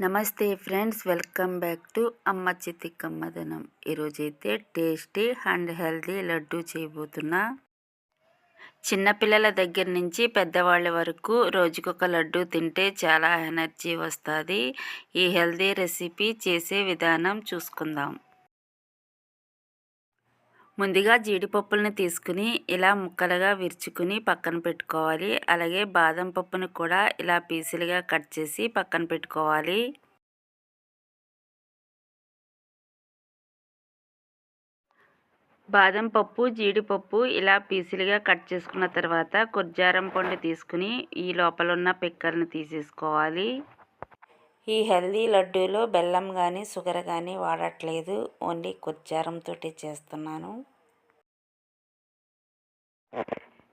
నమస్తే friends welcome back to అమ్మ చిత్తి కమ్మదనం ఈరోజైతే టేస్టీ అండ్ హెల్తీ లడ్డు చేయబోతున్నా. చిన్నపిల్లల దగ్గర నుంచి పెద్దవాళ్ళ వరకు రోజుకొక లడ్డు తింటే చాలా ఎనర్జీ వస్తుంది. ఈ హెల్తీ రెసిపీ చేసే విధానం చూసుకుందాం. ముందుగా జీడిపప్పులను తీసుకుని ఇలా ముక్కలుగా విరుచుకుని పక్కన పెట్టుకోవాలి. అలాగే బాదం పప్పును కూడా ఇలా పీసులుగా కట్ చేసి పక్కన పెట్టుకోవాలి. బాదం పప్పు జీడిపప్పు ఇలా పీసులుగా కట్ చేసుకున్న తర్వాత కుర్జారం పండు తీసుకుని ఈ లోపల ఉన్న పిక్కలను తీసేసుకోవాలి. ఈ హెల్దీ లడ్డూలో బెల్లం కానీ షుగర్ కానీ వాడట్లేదు. ఓన్లీ కుర్జారంతో చేస్తున్నాను.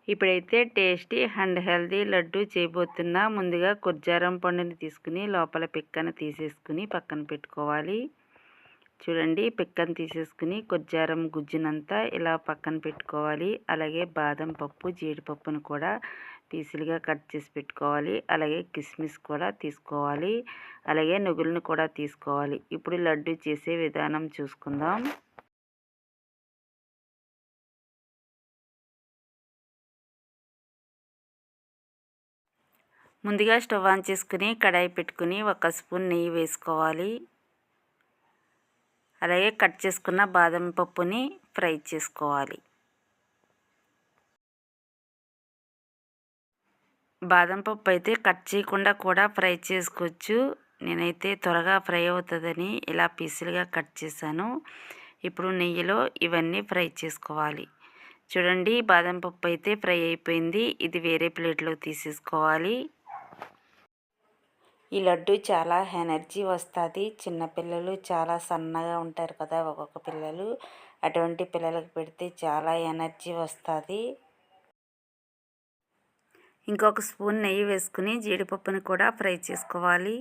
ఇప్పుడైతే టేస్టీ అండ్ హెల్దీ లడ్డు చేయబోతున్నా ముందుగా కొజ్జారం పండుని తీసుకుని లోపల పిక్కను తీసేసుకుని పక్కన పెట్టుకోవాలి. చూడండి పిక్కను తీసేసుకుని కొజ్జారం గుజ్జునంతా ఇలా పక్కన పెట్టుకోవాలి. అలాగే బాదం పప్పు జీడిపప్పును కూడా పీసులుగా కట్ చేసి పెట్టుకోవాలి. అలాగే కిస్మిస్ కూడా తీసుకోవాలి. అలాగే నుగులను కూడా తీసుకోవాలి. ఇప్పుడు లడ్డు చేసే విధానం చూసుకుందాం. ముందుగా స్టవ్ ఆన్ చేసుకుని కడాయి పెట్టుకుని ఒక స్పూన్ నెయ్యి వేసుకోవాలి. అలాగే కట్ చేసుకున్న బాదం పప్పుని ఫ్రై చేసుకోవాలి. బాదం పప్పు అయితే కట్ చేయకుండా కూడా ఫ్రై చేసుకోవచ్చు. నేనైతే త్వరగా ఫ్రై అవుతుందని ఇలా పీసులుగా కట్ చేశాను. ఇప్పుడు నెయ్యిలో ఇవన్నీ ఫ్రై చేసుకోవాలి. చూడండి బాదం పప్పు అయితే ఫ్రై అయిపోయింది. ఇది వేరే ప్లేట్లో తీసేసుకోవాలి. ఈ లడ్డు చాలా ఎనర్జీ వస్తుంది. చిన్నపిల్లలు చాలా సన్నగా ఉంటారు కదా ఒక్కొక్క పిల్లలు. అటువంటి పిల్లలకు పెడితే చాలా ఎనర్జీ వస్తుంది. ఇంకొక స్పూన్ నెయ్యి వేసుకుని జీడిపప్పుని కూడా ఫ్రై చేసుకోవాలి.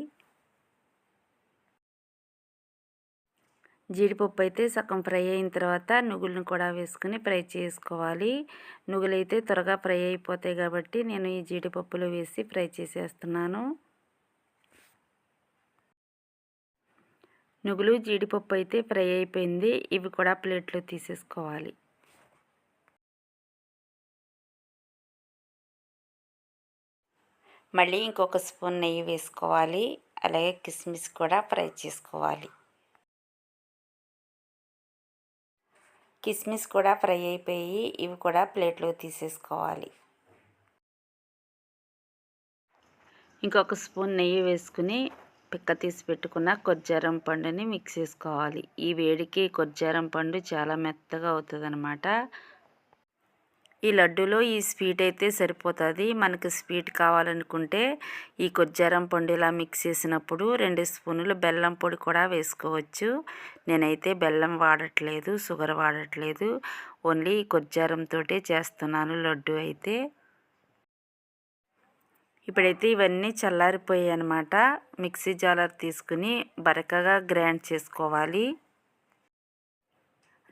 జీడిపప్పు అయితే సగం ఫ్రై అయిన తర్వాత నువ్వులను కూడా వేసుకుని ఫ్రై చేసుకోవాలి. నువ్వులైతే త్వరగా ఫ్రై అయిపోతాయి కాబట్టి నేను ఈ జీడిపప్పులు వేసి ఫ్రై చేసేస్తున్నాను. నువ్వులు జీడిపప్పు అయితే ఫ్రై అయిపోయింది. ఇవి కూడా ప్లేట్లో తీసేసుకోవాలి. మళ్ళీ ఇంకొక స్పూన్ నెయ్యి వేసుకోవాలి. అలాగే కిస్మిస్ కూడా ఫ్రై చేసుకోవాలి. కిస్మిస్ కూడా ఫ్రై అయిపోయి ఇవి కూడా ప్లేట్లో తీసేసుకోవాలి. ఇంకొక స్పూన్ నెయ్యి వేసుకుని పిక్క తీసి పెట్టుకున్న కొజ్జారం పండుని మిక్స్ చేసుకోవాలి. ఈ వేడికి కొజ్జారం పండు చాలా మెత్తగా అవుతుంది ఈ లడ్డూలో ఈ స్వీట్ అయితే సరిపోతుంది. మనకు స్వీట్ కావాలనుకుంటే ఈ కొజ్జారం పండు ఇలా మిక్స్ చేసినప్పుడు రెండు స్పూన్లు బెల్లం పొడి కూడా వేసుకోవచ్చు. నేనైతే బెల్లం వాడట్లేదు షుగర్ వాడట్లేదు. ఓన్లీ కొజ్జారంతో చేస్తున్నాను లడ్డు అయితే. ఇప్పుడైతే ఇవన్నీ చల్లారిపోయాయి అనమాట మిక్సీ జాలర్ తీసుకుని బరకగా గ్రైండ్ చేసుకోవాలి.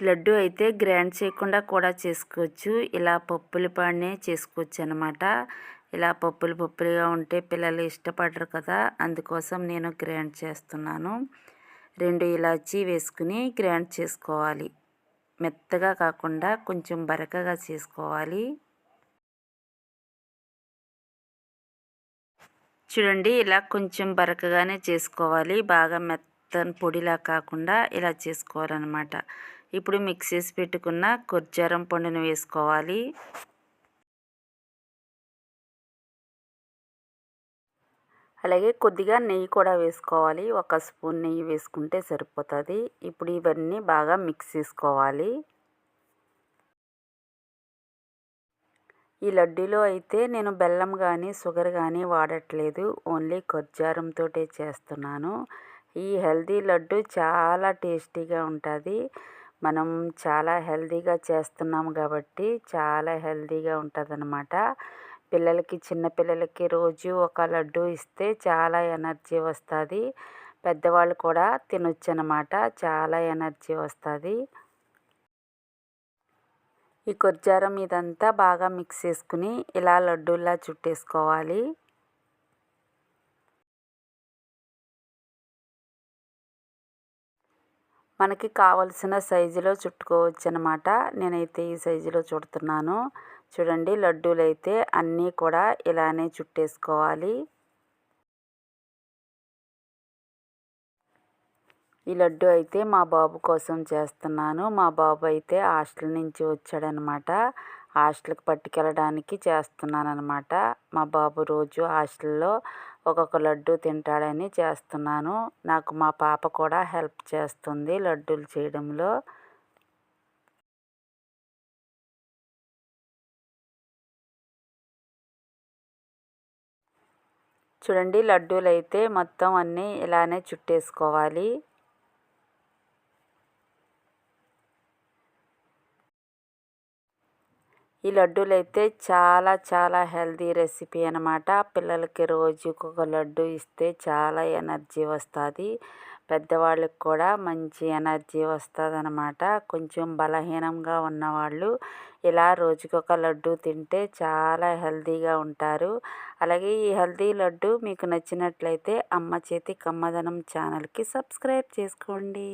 లడ్డు అయితే గ్రైండ్ చేయకుండా కూడా చేసుకోవచ్చు. ఇలా పప్పుల పాడినే చేసుకోవచ్చు అనమాట ఇలా పప్పులు పప్పులుగా ఉంటే పిల్లలు ఇష్టపడరు కదా అందుకోసం నేను గ్రైండ్ చేస్తున్నాను. రెండు ఇలాచీ వేసుకుని గ్రైండ్ చేసుకోవాలి. మెత్తగా కాకుండా కొంచెం బరకగా చేసుకోవాలి. చూడండి ఇలా కొంచెం బరకగానే చేసుకోవాలి. బాగా మెత్తని పొడిలా కాకుండా ఇలా చేసుకోవాలన్నమాట. ఇప్పుడు మిక్స్ చేసి పెట్టుకున్న కొజ్జారం పండును వేసుకోవాలి. అలాగే కొద్దిగా నెయ్యి కూడా వేసుకోవాలి. ఒక స్పూన్ నెయ్యి వేసుకుంటే సరిపోతుంది. ఇప్పుడు ఇవన్నీ బాగా మిక్స్ చేసుకోవాలి. ఈ లడ్డూలో అయితే నేను బెల్లం కానీ షుగర్ కానీ వాడట్లేదు. ఓన్లీ కొజ్జారంతో చేస్తున్నాను. ఈ హెల్దీ లడ్డు చాలా టేస్టీగా ఉంటుంది. మనం చాలా హెల్దీగా చేస్తున్నాము కాబట్టి చాలా హెల్దీగా ఉంటుందన్నమాట. పిల్లలకి చిన్నపిల్లలకి రోజు ఒక లడ్డు ఇస్తే చాలా ఎనర్జీ వస్తుంది. పెద్దవాళ్ళు కూడా తినొచ్చు అనమాట చాలా ఎనర్జీ వస్తుంది. ఈ కొజ్జారం ఇదంతా బాగా మిక్స్ చేసుకుని ఇలా లడ్డూలా చుట్టేసుకోవాలి. మనకి కావలసిన సైజులో చుట్టుకోవచ్చు అనమాట నేనైతే ఈ సైజులో చుడుతున్నాను. చూడండి లడ్డూలు అయితే అన్నీ కూడా ఇలానే చుట్టేసుకోవాలి. ఈ లడ్డు అయితే మా బాబు కోసం చేస్తున్నాను. మా బాబు అయితే హాస్టల్ నుంచి వచ్చాడనమాట. హాస్టల్కి పట్టుకెళ్ళడానికి చేస్తున్నాను అనమాట మా బాబు రోజు హాస్టల్లో ఒక్కొక్క లడ్డు తింటాడని చేస్తున్నాను. నాకు మా పాప కూడా హెల్ప్ చేస్తుంది లడ్డూలు చేయడంలో. చూడండి లడ్డూలు అయితే మొత్తం అన్నీ ఇలానే చుట్టేసుకోవాలి. ఈ లడ్డూలు అయితే చాలా చాలా హెల్తీ రెసిపీ అనమాట పిల్లలకి రోజుకు ఒక లడ్డు ఇస్తే చాలా ఎనర్జీ వస్తుంది. పెద్దవాళ్ళకి కూడా మంచి ఎనర్జీ వస్తుంది అనమాట కొంచెం బలహీనంగా ఉన్నవాళ్ళు ఇలా రోజుకొక లడ్డు తింటే చాలా హెల్తీగా ఉంటారు. అలాగే ఈ హెల్తీ లడ్డు మీకు నచ్చినట్లయితే అమ్మ చేతి కమ్మదనం ఛానల్కి సబ్స్క్రైబ్ చేసుకోండి.